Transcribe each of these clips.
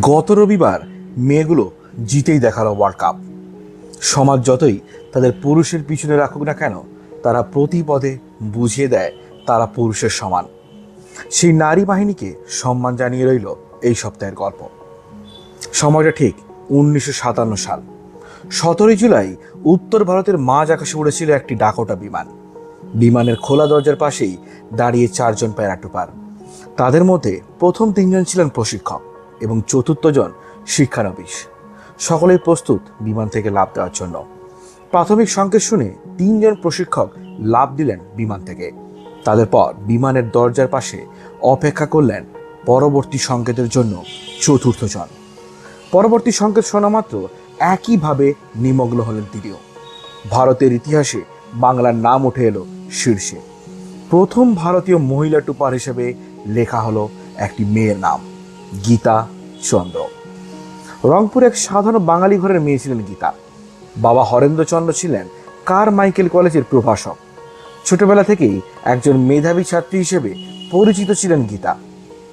গত রবিবার মেয়েগুলো জিতেই দেখাল ওয়ার্ল্ড কাপ সমাজ যতই তাদের পুরুষের পিছনে রাখুক না কেন, তারা প্রতি পদে বুঝিয়ে দেয় তারা পুরুষের সমান। সেই নারী বাহিনীকে সম্মান জানিয়ে রইল এই সপ্তাহের গল্প। সময়টা ঠিক উনিশশো সাতান্ন সাল। সতেরোই জুলাই উত্তর ভারতের মাঝ আকাশে উড়েছিল একটি ডাকোটা বিমান। বিমানের খোলা দরজার পাশেই দাঁড়িয়ে চারজন প্যারাটুপার। তাদের মধ্যে প্রথম তিনজন ছিলেন প্রশিক্ষক। এবং চতুর্থ জন শিক্ষানবিশ সকলেই প্রস্তুত বিমান থেকে লাভ দেওয়ার জন্য। প্রাথমিক সংকেত শুনে তিনজন প্রশিক্ষক লাভ দিলেন বিমান থেকে। তাদের পর বিমানের দরজার পাশে অপেক্ষা করলেন পরবর্তী সংকেতের জন্য চতুর্থ জন পরবর্তী সংকেত শোনা মাত্র একইভাবে নিমগ্ন হলেন তিনিও। ভারতের ইতিহাসে বাংলার নাম উঠে এলো শীর্ষে। প্রথম ভারতীয় মহিলা টুপার হিসেবে লেখা হলো একটি মেয়ের নাম। গীতা চন্দ্র। রংপুর এক সাধারণ বাঙালি ঘরের মেয়ে ছিলেন গীতা। বাবা হরেন্দ্রচন্দ্র ছিলেন কার মাইকেল কলেজের প্রভাষক। ছোটবেলা থেকেই একজন মেধাবী ছাত্রী হিসেবে পরিচিত ছিলেন গীতা।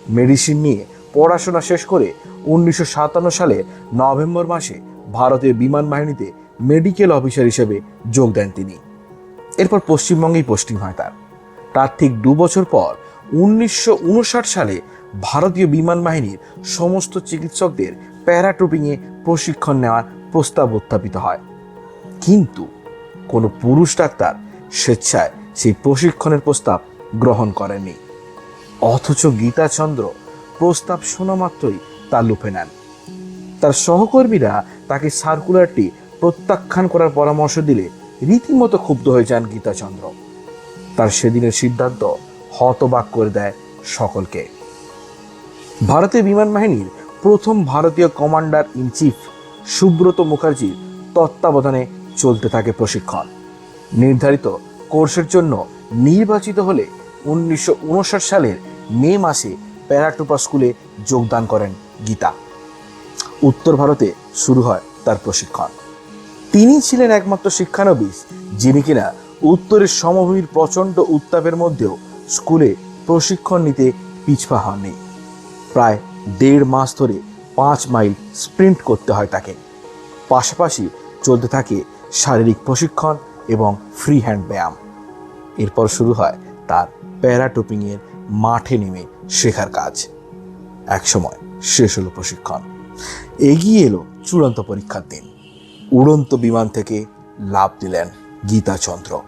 মেডিসিন নিয়ে পড়াশোনা শেষ করে উনিশশো সাতান্ন সালে নভেম্বর মাসে ভারতীয় বিমান বাহিনীতে মেডিকেল অফিসার হিসেবে যোগ দেন তিনি। এরপর পশ্চিমবঙ্গেই পোস্টিং হয় তার। তার ঠিক দু বছর পর উনিশশো উনষাট সালে ভারতীয় বিমান বাহিনীর সমস্ত চিকিৎসকদের প্যারাট্রুপিংয়ে প্রশিক্ষণ নেওয়ার প্রস্তাব উত্থাপিত হয়। কিন্তু কোনো পুরুষ ডাক্তার স্বেচ্ছায় সেই প্রশিক্ষণের প্রস্তাব গ্রহণ করেননি। অথচ গীতাচন্দ্র প্রস্তাব শোনা মাত্রই তা লুফে নেন। তার সহকর্মীরা তাকে সার্কুলারটি প্রত্যাখ্যান করার পরামর্শ দিলে রীতিমতো ক্ষুব্ধ হয়ে যান গীতাচন্দ্র। তার সেদিনের সিদ্ধান্ত হতবাক করে দেয় সকলকে। ভারতীয় বিমান বাহিনীর প্রথম ভারতীয় কমান্ডার ইন চিফ সুব্রত মুখার্জির তত্ত্বাবধানে চলতে থাকে প্রশিক্ষণ। নির্ধারিত কোর্সের জন্য নির্বাচিত হলে উনিশশো উনষাট সালের মে মাসে প্যারাটুপা স্কুলে যোগদান করেন গীতা। উত্তর ভারতে শুরু হয় তার প্রশিক্ষণ। তিনি ছিলেন একমাত্র শিক্ষানবিশ, যিনি কিনা উত্তরের সমভূমির প্রচণ্ড উত্তাপের মধ্যেও স্কুলে প্রশিক্ষণ নিতে পিছপা হননি। প্রায় দেড় মাস ধরে পাঁচ মাইল স্প্রিন্ট করতে হয় তাকে। পাশাপাশি চলতে থাকে শারীরিক প্রশিক্ষণ এবং ফ্রি হ্যান্ড ব্যায়াম। এরপর শুরু হয় তার প্যারাটোপিংয়ের মাঠে নেমে শেখার কাজ। একসময় শেষ হলো প্রশিক্ষণ। এগিয়ে এলো চূড়ান্ত পরীক্ষার দিন। উড়ন্ত বিমান থেকে লাভ দিলেন গীতাচন্দ্র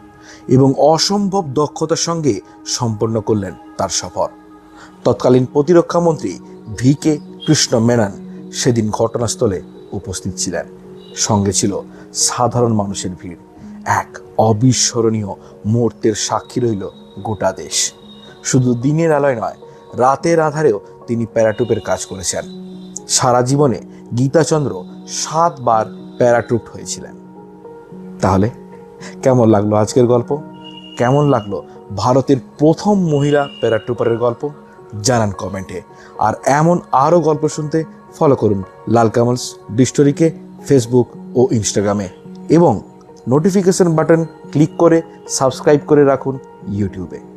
এবং অসম্ভব দক্ষতার সঙ্গে সম্পন্ন করলেন তার সফর। তৎকালীন প্রতিরক্ষা মন্ত্রী ভি কে কৃষ্ণ মেনন সেদিন ঘটনাস্থলে উপস্থিত ছিলেন। সঙ্গে ছিল সাধারণ মানুষের ভিড়। এক অবিস্মরণীয় মুহূর্তের সাক্ষী রইল গোটা দেশ। শুধু দিনের আলোয় নয়, রাতের আধারেও তিনি প্যারাটুপের কাজ করেছেন। সারা জীবনে গীতাচন্দ্র সাতবার প্যারাট্রুপ হয়েছিলেন। তাহলে কেমন লাগল আজকের গল্প? কেমন লাগল ভারতের প্রথম মহিলা প্যারাটুপারের গল্প? জানান কমেন্টে। আর এমন আরও গল্প শুনতে ফলো করুন লাল কামলস ডিস্টোরিকে ফেসবুক ও ইনস্টাগ্রামে এবং নোটিফিকেশন বাটন ক্লিক করে সাবস্ক্রাইব করে রাখুন ইউটিউবে